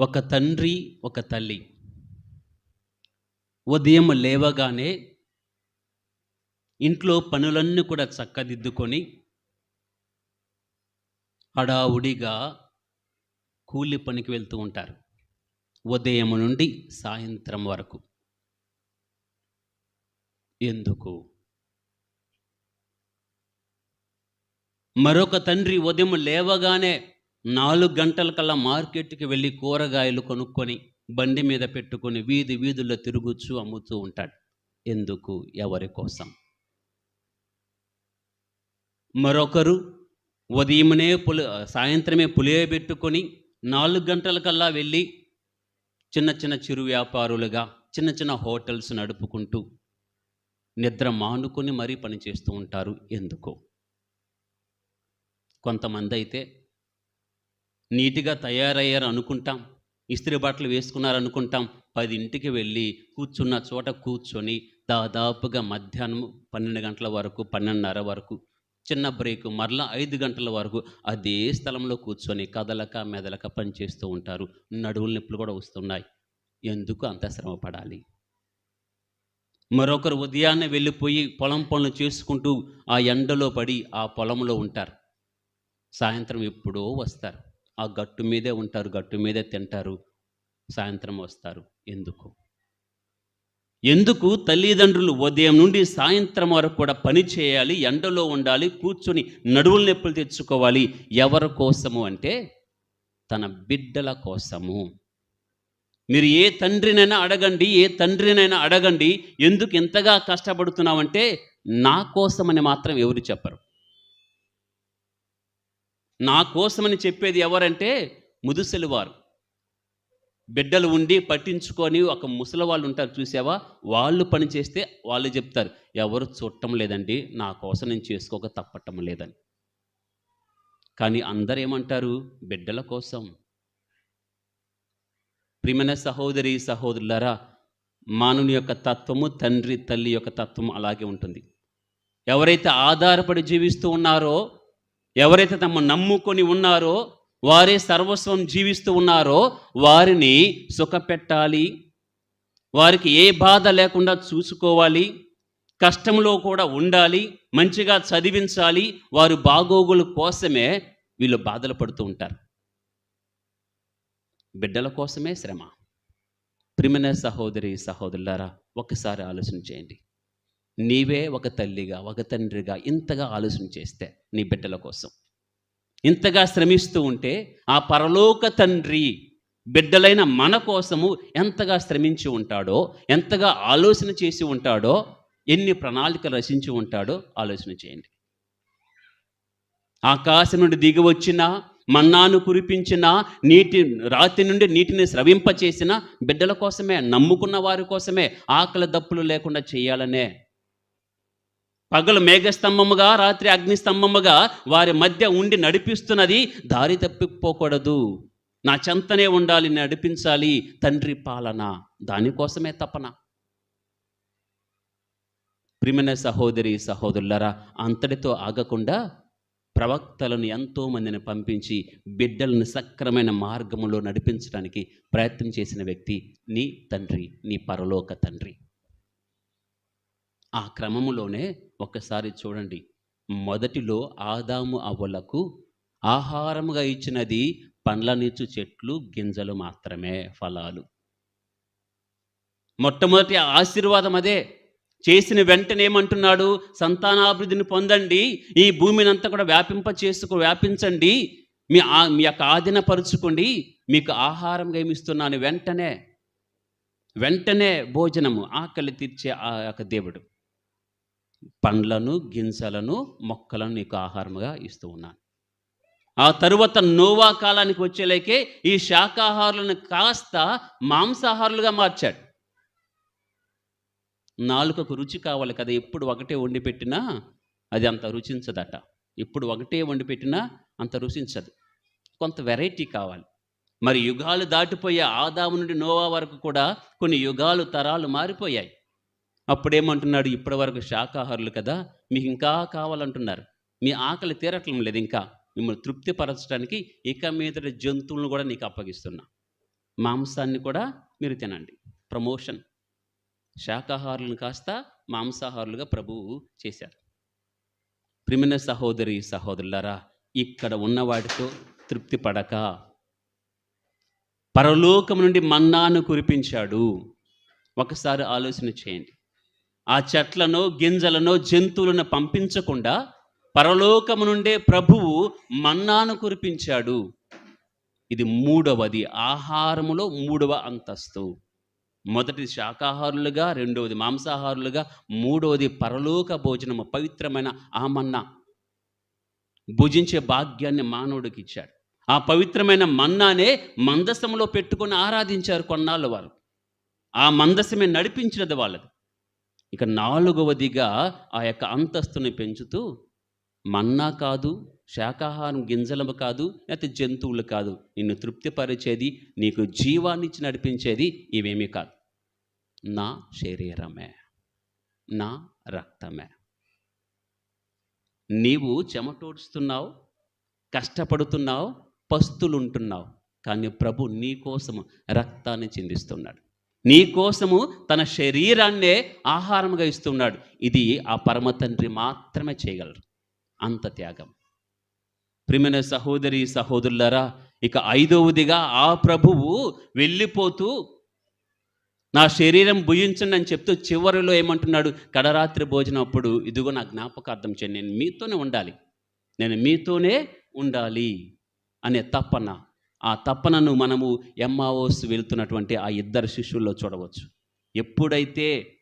ఒక తండ్రి ఒక తల్లి. ఉదయం లేవగానే ఇంట్లో పనులన్నీ కూడా చక్కదిద్దుకొని హడావుడిగా కూలి పనికి వెళ్తూ ఉంటారు. ఉదయం నుండి సాయంత్రం వరకు. ఎందుకు? మరొక తండ్రి ఉదయం లేవగానే నాలుగు గంటల కల్లా మార్కెట్కి వెళ్ళి కూరగాయలు కొనుక్కొని బండి మీద పెట్టుకొని వీధి వీధుల్లో తిరుగుచు అమ్ముతూ ఉంటాడు. ఎందుకు? ఎవరి కోసం? మరొకరు ఉదయమునే పులి సాయంత్రమే పులియబెట్టుకొని నాలుగు గంటల కల్లా వెళ్ళి చిన్న చిన్న చిరు వ్యాపారులుగా చిన్న చిన్న హోటల్స్ నడుపుకుంటూ నిద్ర మానుకొని మరీ పని చేస్తూ ఉంటారు. ఎందుకు? కొంతమంది అయితే నీట్గా తయారయ్యారు అనుకుంటాం. ఇస్త్రీ బట్టలు వేసుకున్నారు అనుకుంటాం పదింటికి వెళ్ళి కూర్చున్న చోట కూర్చొని దాదాపుగా మధ్యాహ్నం పన్నెండు గంటల వరకు పన్నెండున్నర వరకు చిన్న బ్రేక్ మరలా ఐదు గంటల వరకు అదే స్థలంలో కూర్చొని కదలక మెదలక పనిచేస్తూ ఉంటారు. నడువుల నొప్పులు కూడా వస్తున్నాయి. ఎందుకు అంత శ్రమ పడాలి? మరొకరు ఉదయాన్నే వెళ్ళిపోయి పొలం పనులు చేసుకుంటూ ఆ ఎండలో పడి ఆ పొలంలో ఉంటారు. సాయంత్రం ఎప్పుడో వస్తారు. ఆ గట్టు మీదే ఉంటారు గట్టు మీదే తింటారు సాయంత్రం వస్తారు. ఎందుకు? ఎందుకు? తల్లిదండ్రులు ఉదయం నుండి సాయంత్రం వరకు కూడా పని చేయాలి ఎండలో ఉండాలి కూర్చొని నడువుల నొప్పులు తెచ్చుకోవాలి. ఎవరి కోసము అంటే తన బిడ్డల కోసము. మీరు ఏ తండ్రినైనా అడగండి ఏ తండ్రినైనా అడగండి ఎందుకు ఇంతగా కష్టపడుతున్నావంటే నా కోసమని మాత్రం ఎవరు చెప్పరు. నా కోసమని చెప్పేది ఎవరంటే ముదుసలి వారు బిడ్డలు ఉండి పట్టించుకొని ఒక ముసలి వాళ్ళు ఉంటారు చూసావా? వాళ్ళు పని చేస్తే వాళ్ళు చెప్తారు ఎవరు చూడటం లేదండి నా కోసం నేను చేసుకోక తప్పటం లేదని. కానీ అందరు ఏమంటారు? బిడ్డల కోసం. ప్రియమైన సహోదరి సహోదరులరా మానవుని యొక్క తత్వము తండ్రి తల్లి యొక్క తత్వం అలాగే ఉంటుంది. ఎవరైతే ఆధారపడి జీవిస్తూ ఉన్నారో ఎవరైతే తమ నమ్ముకొని ఉన్నారో వారే సర్వస్వం జీవిస్తూ ఉన్నారో వారిని సుఖపెట్టాలి. వారికి ఏ బాధ లేకుండా చూసుకోవాలి. కష్టంలో కూడా ఉండాలి. మంచిగా చదివించాలి. వారు బాగోగుల కోసమే వీళ్ళు బాధలు పడుతూ ఉంటారు. బిడ్డల కోసమే శ్రమ. ప్రిమిన సహోదరి సహోదరులారా ఒకసారి ఆలోచన చేయండి. నీవే ఒక తల్లిగా ఒక తండ్రిగా ఇంతగా ఆలోచన చేస్తే నీ బిడ్డల కోసం. ఇంతగా శ్రమిస్తూ ఉంటే ఆ పరలోక తండ్రి బిడ్డలైన మన కోసము ఎంతగా శ్రమించి ఉంటాడో ఎంతగా ఆలోచన చేసి ఉంటాడో ఎన్ని ప్రణాళికలు రచించి ఉంటాడో ఆలోచన చేయండి. ఆకాశం నుండి దిగి వచ్చిన మన్నాను కురిపించిన నీటి రాతి నుండి నీటిని స్రవింపచేసిన బిడ్డల కోసమే నమ్ముకున్న వారి కోసమే ఆకలి దప్పులు లేకుండా చేయాలనే పగలు మేఘస్తంభముగా రాత్రి అగ్నిస్తంభముగా వారి మధ్య ఉండి నడిపిస్తున్నది దారి తప్పిపోకూడదు. నా చెంతనే ఉండాలి నడిపించాలి తండ్రి పాలన. దానికోసమే తపన. ప్రిమిన సహోదరి సహోదరులరా అంతటితో ఆగకుండా ప్రవక్తలను ఎంతో మందిని పంపించి బిడ్డలను సక్రమైన మార్గములో నడిపించడానికి ప్రయత్నం చేసిన వ్యక్తి నీ తండ్రి నీ పరలోక తండ్రి. ఆ క్రమములోనే ఒక్కసారి చూడండి. మొదటిలో ఆదాము అవ్వలకు ఆహారముగా ఇచ్చినది పండ్ల నీచు చెట్లు గింజలు మాత్రమే ఫలాలు. మొట్టమొదటి ఆశీర్వాదం అదే. చేసిన వెంటనే ఏమంటున్నాడు? సంతానాభివృద్ధిని పొందండి. ఈ భూమిని అంతా కూడా వ్యాపింప చేసుకు వ్యాపించండి. మీ ఆ మీ యొక్క ఆధీనపరుచుకోండి మీకు ఆహారంగా ఏమిస్తున్నాను వెంటనే వెంటనే భోజనము ఆకలి తీర్చే ఆ యొక్క దేవుడు. పండ్లను గింజలను మొక్కలను నీకు ఆహారముగా ఇస్తూ ఉన్నాను. ఆ తరువాత నోవా కాలానికి వచ్చేలేకే ఈ శాకాహారులను కాస్త మాంసాహారులుగా మార్చాడు. నాలుకకు రుచి కావాలి కదా ఎప్పుడు ఒకటే వండి పెట్టినా అది అంత రుచించదట. ఇప్పుడు ఒకటే వండి పెట్టినా అంత రుచించదు. కొంత వెరైటీ కావాలి. మరి యుగాలు దాటిపోయే ఆదాము నుండి నోవా వరకు కూడా కొన్ని యుగాలు తరాలు మారిపోయాయి. అప్పుడేమంటున్నాడు? ఇప్పటి వరకు శాకాహారులు కదా మీకు ఇంకా కావాలంటున్నారు. మీ ఆకలి తీరట్లం లేదు ఇంకా. మిమ్మల్ని తృప్తిపరచడానికి ఇక మీద జంతువులను కూడా నీకు అప్పగిస్తున్నా. మాంసాన్ని కూడా మీరు తినండి. ప్రమోషన్. శాకాహారులను కాస్త మాంసాహారులుగా ప్రభువు చేశారు. ప్రిమిన సహోదరి సహోదరులరా ఇక్కడ ఉన్న వాటితో తృప్తి పడక పరలోకం నుండి మన్నాను కురిపించాడు. ఒకసారి ఆలోచన చేయండి. ఆ చెట్లను గింజలను జంతువులను పంపించకుండా పరలోకము నుండే ప్రభువు మన్నాను కురిపించాడు. ఇది మూడవది ఆహారములో మూడవ అంతస్తు. మొదటి శాకాహారులుగా రెండవది మాంసాహారులుగా మూడవది పరలోక భోజనము పవిత్రమైన ఆ మన్నా. భుజించే భాగ్యాన్ని మానవుడికి ఇచ్చాడు. ఆ పవిత్రమైన మన్నానే మందసంలో పెట్టుకొని ఆరాధించారు కొన్నాళ్ళు వారు. ఆ మందసమే నడిపించినది వాళ్ళది. ఇక నాలుగవదిగా ఆ యొక్క అంతస్తుని పెంచుతూ మన్నా కాదు శాకాహారం గింజలము కాదు లేకపోతే జంతువులు కాదు నిన్ను తృప్తిపరిచేది నీకు జీవాన్నిచ్చి నడిపించేది ఇవేమీ కాదు. నా శరీరమే నా రక్తమే. నీవు చెమటోడుస్తున్నావు కష్టపడుతున్నావు పస్తులుంటున్నావు కానీ ప్రభు నీ కోసం రక్తాన్ని చిందిస్తున్నాడు. నీ కోసము తన శరీరాన్నే ఆహారంగా ఇస్తున్నాడు. ఇది ఆ పరమ తండ్రి మాత్రమే చేయగలరు. అంత త్యాగం. ప్రిమిన సహోదరి సహోదరులరా ఇక ఐదవదిగా ఆ ప్రభువు వెళ్ళిపోతూ నా శరీరం భుజించండి అని చెప్తూ చివరిలో ఏమంటున్నాడు కడరాత్రి భోజనం అప్పుడు ఇదిగో నా జ్ఞాపకార్థం చేయండి. నేను మీతోనే ఉండాలి. నేను మీతోనే ఉండాలి అనే తపన ఆ తపనను మనము ఎమ్మావోస్ వెళ్తున్నటువంటి ఆ ఇద్దరు శిష్యుల్లో చూడవచ్చు. ఎప్పుడైతే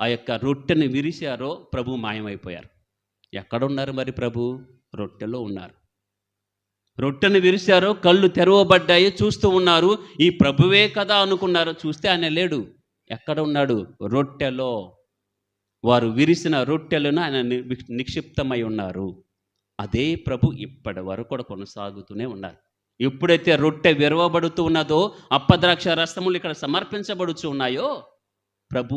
ఆ యొక్క రొట్టెని విరిశారో ప్రభు మాయమైపోయారు. ఎక్కడున్నారు మరి ప్రభు? రొట్టెలో ఉన్నారు. రొట్టెను విరిశారో కళ్ళు తెరవబడ్డాయి చూస్తూ ఉన్నారు. ఈ ప్రభువే కదా అనుకున్నారు చూస్తే ఆయన లేడు. ఎక్కడ ఉన్నాడు? రొట్టెలో. వారు విరిసిన రొట్టెలను ఆయన నిక్షిప్తమై ఉన్నారు. అదే ప్రభు ఇప్పటి వరకు కూడా కొనసాగుతూనే ఉన్నారు. ఎప్పుడైతే రొట్టె విరవబడుతూ ఉన్నదో అప్పద్రాక్ష రసములు ఇక్కడ సమర్పించబడుచు ఉన్నాయో ప్రభు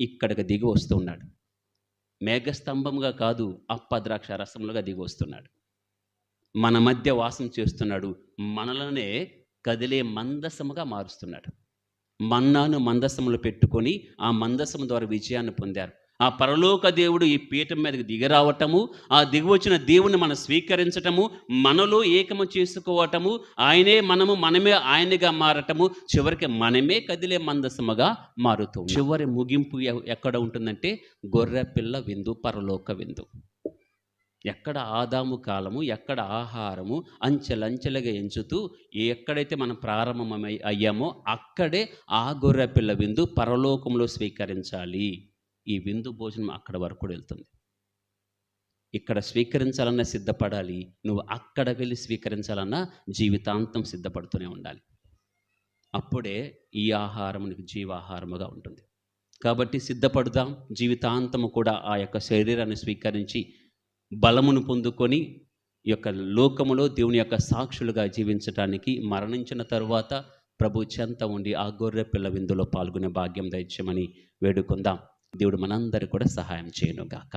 ఇక్కడికి దిగి వస్తున్నాడు. మేఘస్తంభంగా కాదు అప్పద్రాక్ష రసములుగా దిగి వస్తున్నాడు. మన మధ్య వాసం చేస్తున్నాడు. మనలనే కదిలే మందసముగా మారుస్తున్నాడు. మన్నాను మందసములు పెట్టుకొని ఆ మందసము ద్వారా విజయాన్ని పొందారు. ఆ పరలోక దేవుడు ఈ పీఠం మీదకి దిగరావటము ఆ దిగువచ్చిన దేవుని మనం స్వీకరించటము మనలో ఏకము చేసుకోవటము ఆయనే మనము మనమే ఆయనగా మారటము చివరికి మనమే కదిలే మందసముగా మారుతాం చివరి ముగింపు ఎక్కడ ఉంటుందంటే గొర్రె పిల్ల విందు పరలోక విందు. ఎక్కడ ఆదాము కాలము ఎక్కడ ఆహారము అంచెలంచెలుగా ఎంచుతూ ఎక్కడైతే మనం ప్రారంభమై అయ్యామో అక్కడే ఆ గొర్రె పిల్ల విందు పరలోకంలో స్వీకరించాలి. ఈ విందు భోజనం అక్కడ వరకు కూడా వెళ్తుంది. ఇక్కడ స్వీకరించాలన్నా సిద్ధపడాలి నువ్వు అక్కడ వెళ్ళి స్వీకరించాలన్నా జీవితాంతం సిద్ధపడుతూనే ఉండాలి. అప్పుడే ఈ ఆహారం నీకు జీవాహారముగా ఉంటుంది. కాబట్టి సిద్ధపడుదాం జీవితాంతము కూడా ఆ యొక్క శరీరాన్ని స్వీకరించి బలమును పొందుకొని ఈ యొక్క లోకములో దేవుని యొక్క సాక్షులుగా జీవించటానికి మరణించిన తరువాత ప్రభు చెంత ఉండి ఆ గొర్రె పిల్ల విందులో పాల్గొనే భాగ్యం దయచేయమని వేడుకుందాం. దేవుడు మనందరికి కూడా సహాయం చేయను గాక